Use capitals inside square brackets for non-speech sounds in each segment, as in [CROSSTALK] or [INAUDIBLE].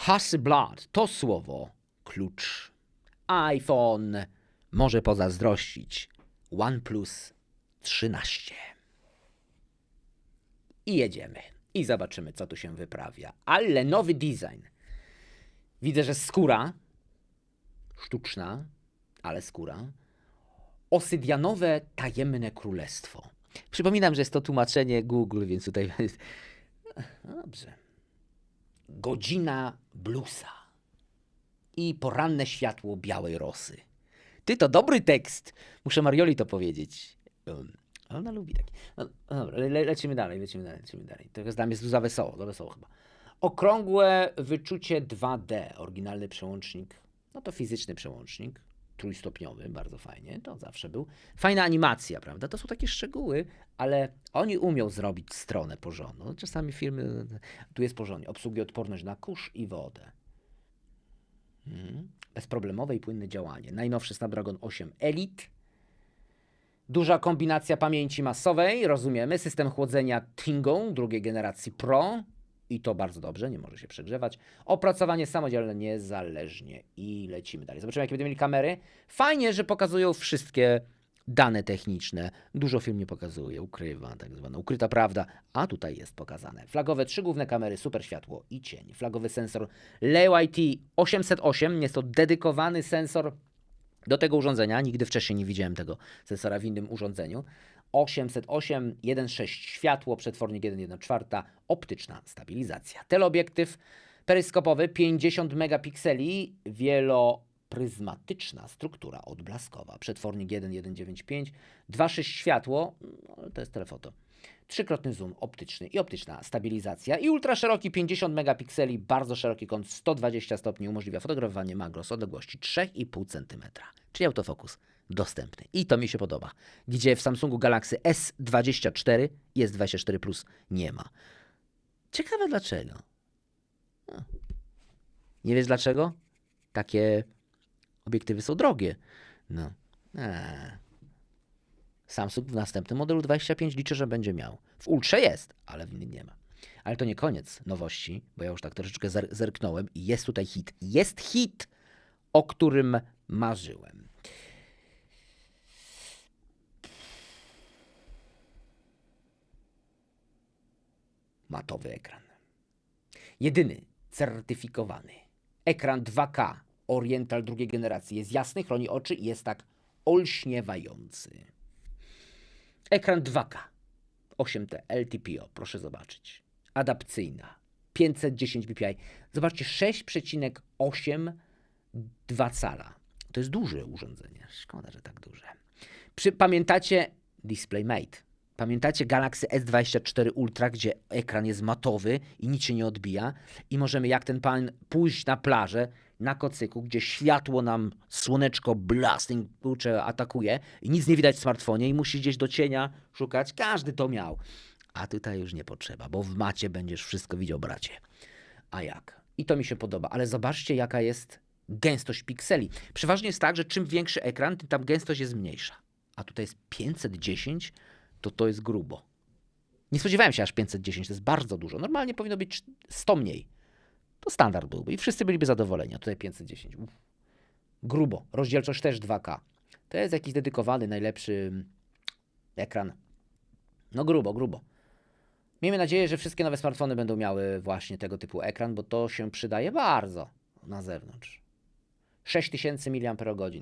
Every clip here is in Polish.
Hasselblad to słowo klucz. iPhone może pozazdrościć OnePlus 13. I jedziemy. I zobaczymy, co tu się wyprawia. Ale nowy design. Widzę, że skóra sztuczna, ale skóra. Osydianowe tajemne królestwo. Przypominam, że jest to tłumaczenie Google, więc tutaj. [LAUGHS] Dobrze. Godzina bluesa i poranne światło białej rosy. Ty, to dobry tekst. Muszę Marioli to powiedzieć. Um, ona lubi taki. No, no dobra, le, lecimy dalej, lecimy dalej, lecimy dalej. To znam jest za wesoło, za wesoło chyba. Okrągłe wyczucie 2D, oryginalny przełącznik. No to fizyczny przełącznik, trójstopniowy, bardzo fajnie, to zawsze był. Fajna animacja, prawda? To są takie szczegóły, ale oni umią zrobić stronę porządną. Czasami firmy, tu jest porządnie, obsługuje odporność na kurz i wodę. Mhm. Bezproblemowe i płynne działanie. Najnowszy Snapdragon 8 Elite. Duża kombinacja pamięci masowej, rozumiemy. System chłodzenia Tingo drugiej generacji Pro. I to bardzo dobrze, nie może się przegrzewać. Opracowanie samodzielne niezależnie. I lecimy dalej. Zobaczymy, jakie będą mieli kamery. Fajnie, że pokazują wszystkie dane techniczne. Dużo film nie pokazuje, ukrywa, tak zwana ukryta prawda, a tutaj jest pokazane. Flagowe trzy główne kamery, super światło i cień. Flagowy sensor Leo IT 808, jest to dedykowany sensor do tego urządzenia. Nigdy wcześniej nie widziałem tego sensora w innym urządzeniu. 808, 1.6 światło, przetwornik 1.1.4, optyczna stabilizacja. Teleobiektyw peryskopowy 50 megapikseli, wielopryzmatyczna struktura odblaskowa. Przetwornik 1.1.9.5, 2.6 światło, no, to jest telefoto. Trzykrotny zoom optyczny i optyczna stabilizacja i ultraszeroki 50 megapikseli, bardzo szeroki kąt 120 stopni umożliwia fotografowanie makro z odległości 3,5 cm, czyli autofokus dostępny. I to mi się podoba. Gdzie w Samsungu Galaxy S24 i S24 Plus nie ma. Ciekawe dlaczego. Nie wiesz dlaczego? Takie obiektywy są drogie. No. Eee. Samsung w następnym modelu 25 liczę, że będzie miał. W Ultrze jest, ale w innym nie ma. Ale to nie koniec nowości, bo ja już tak troszeczkę zer- zerknąłem i jest tutaj hit. Jest hit, o którym marzyłem. Matowy ekran. Jedyny certyfikowany ekran 2K Oriental drugiej generacji. Jest jasny, chroni oczy i jest tak olśniewający. Ekran 2K 8T LTPO, proszę zobaczyć. Adapcyjna. 510 ppi. Zobaczcie, 6,8 2 cala. To jest duże urządzenie. Szkoda, że tak duże. Przy, pamiętacie DisplayMate? Pamiętacie Galaxy S24 Ultra, gdzie ekran jest matowy i nic się nie odbija i możemy jak ten pan pójść na plażę, na kocyku, gdzie światło nam, słoneczko, blasting, kurczę, atakuje i nic nie widać w smartfonie i musisz gdzieś do cienia szukać. Każdy to miał. A tutaj już nie potrzeba, bo w macie będziesz wszystko widział, bracie. A jak? I to mi się podoba, ale zobaczcie, jaka jest gęstość pikseli. Przeważnie jest tak, że czym większy ekran, tym tam gęstość jest mniejsza. A tutaj jest 510, to to jest grubo. Nie spodziewałem się aż 510, to jest bardzo dużo. Normalnie powinno być 100 mniej. To standard byłby i wszyscy byliby zadowoleni. A tutaj 510. Uff. Grubo. Rozdzielczość też 2K. To jest jakiś dedykowany, najlepszy ekran. No grubo, grubo. Miejmy nadzieję, że wszystkie nowe smartfony będą miały właśnie tego typu ekran, bo to się przydaje bardzo na zewnątrz. 6000 mAh,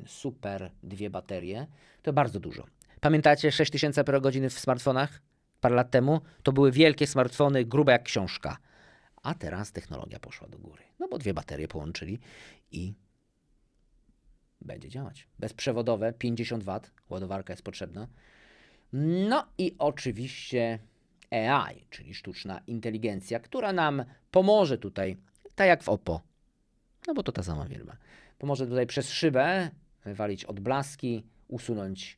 super, dwie baterie, to bardzo dużo. Pamiętacie 6000 mAh w smartfonach parę lat temu? To były wielkie smartfony, grube jak książka. A teraz technologia poszła do góry. No bo dwie baterie połączyli i będzie działać. Bezprzewodowe, 50 W, ładowarka jest potrzebna. No i oczywiście AI, czyli sztuczna inteligencja, która nam pomoże tutaj, tak jak w OPPO. No bo to ta sama firma. Pomoże tutaj przez szybę wywalić odblaski, usunąć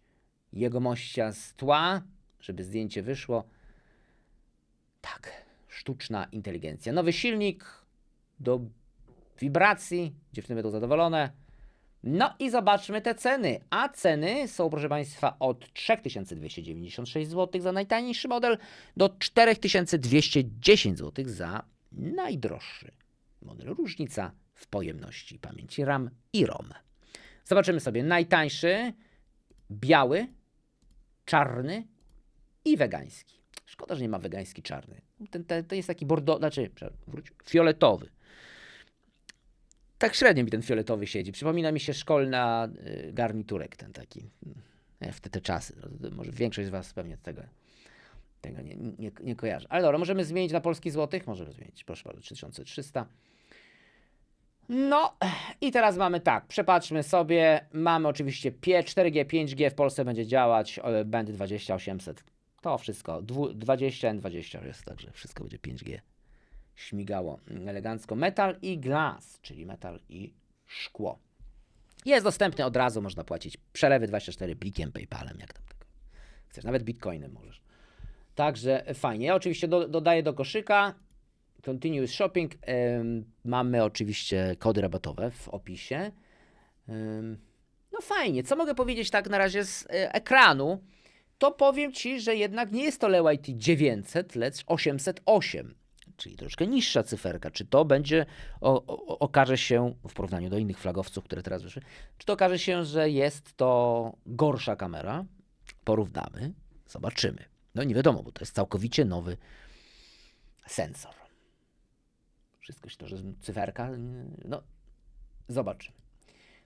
jegomościa z tła, żeby zdjęcie wyszło. Tak, sztuczna inteligencja. Nowy silnik do wibracji, dziewczyny będą zadowolone. No i zobaczmy te ceny. A ceny są, proszę Państwa, od 3296 zł za najtańszy model do 4210 zł za najdroższy model różnica w pojemności pamięci RAM i ROM. Zobaczymy sobie najtańszy, biały, czarny i wegański. Szkoda, że nie ma wegański czarny. Ten, ten, to jest taki bordo, znaczy, wróć, fioletowy. Tak średnio mi ten fioletowy siedzi. Przypomina mi się szkolna y, garniturek ten taki. W te, te czasy. Może większość z Was pewnie tego, tego nie, nie, nie kojarzy. Ale dobra, możemy zmienić na polski złotych? Możemy zmienić. Proszę bardzo, 3300. No i teraz mamy tak, przepatrzmy sobie, mamy oczywiście P 4G, 5G w Polsce będzie działać, e, będzie 2800. To wszystko, dwu- 20 N20 jest, także wszystko będzie 5G. Śmigało elegancko. Metal i glass, czyli metal i szkło. Jest dostępny od razu, można płacić przelewy 24 plikiem, PayPalem, jak tam. Chcesz, nawet bitcoinem możesz. Także fajnie. Ja oczywiście do, dodaję do koszyka. Continuous Shopping. Mamy oczywiście kody rabatowe w opisie. No fajnie. Co mogę powiedzieć tak na razie z e, ekranu? To powiem Ci, że jednak nie jest to LEYT 900, lecz 808. Czyli troszkę niższa cyferka. Czy to będzie, o, o, okaże się, w porównaniu do innych flagowców, które teraz wyszły, czy to okaże się, że jest to gorsza kamera? Porównamy, zobaczymy. No nie wiadomo, bo to jest całkowicie nowy sensor. Wszystko się to, że cyferka, no zobaczymy.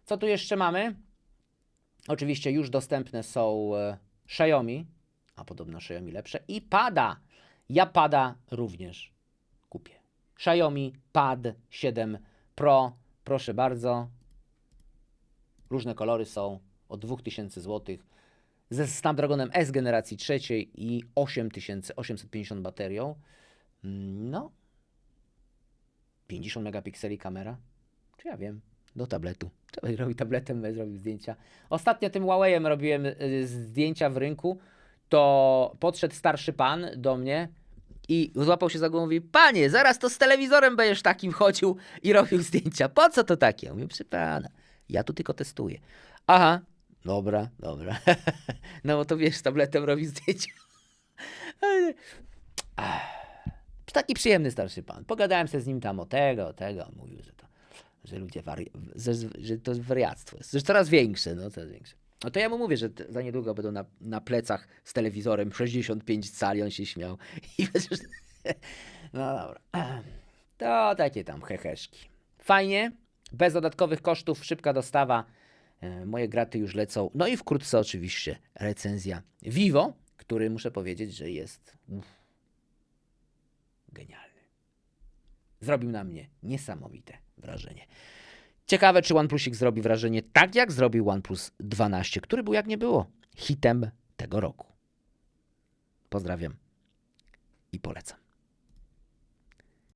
Co tu jeszcze mamy? Oczywiście już dostępne są e, Xiaomi, a podobno Xiaomi lepsze i pada. Ja pada również kupię. Xiaomi Pad 7 Pro, proszę bardzo. Różne kolory są od 2000 zł. Ze Snapdragonem S generacji trzeciej i 8850 baterią. Mm, No. 50 megapikseli kamera. Czy ja wiem? Do tabletu. Trzeba robić tabletem, będę zrobił zdjęcia. Ostatnio tym Huawei'em robiłem y, zdjęcia w rynku. To podszedł starszy pan do mnie i złapał się za głową i mówi, panie, zaraz to z telewizorem będziesz takim chodził i robił zdjęcia. Po co to takie? Ja mówię, proszę pana, ja tu tylko testuję. Aha, dobra, dobra. [LAUGHS] no bo to wiesz, tabletem robi zdjęcia. [LAUGHS] Taki przyjemny starszy pan. Pogadałem sobie z nim tam o tego, o tego. On mówił, że to, że ludzie wari- że, że to wariactwo jest, że coraz większe, no coraz większe. No to ja mu mówię, że za niedługo będą na, na plecach z telewizorem 65 cali, on się śmiał. [LAUGHS] I. [LAUGHS] No dobra. [CLEARS THROAT] To takie tam heheszki. Fajnie, bez dodatkowych kosztów, szybka dostawa. E, Moje graty już lecą. No i wkrótce oczywiście recenzja Vivo, który muszę powiedzieć, że jest uff, genialny. Zrobił na mnie niesamowite wrażenie. Ciekawe, czy OnePlusik zrobi wrażenie tak, jak zrobił OnePlus 12, który był jak nie było hitem tego roku. Pozdrawiam i polecam.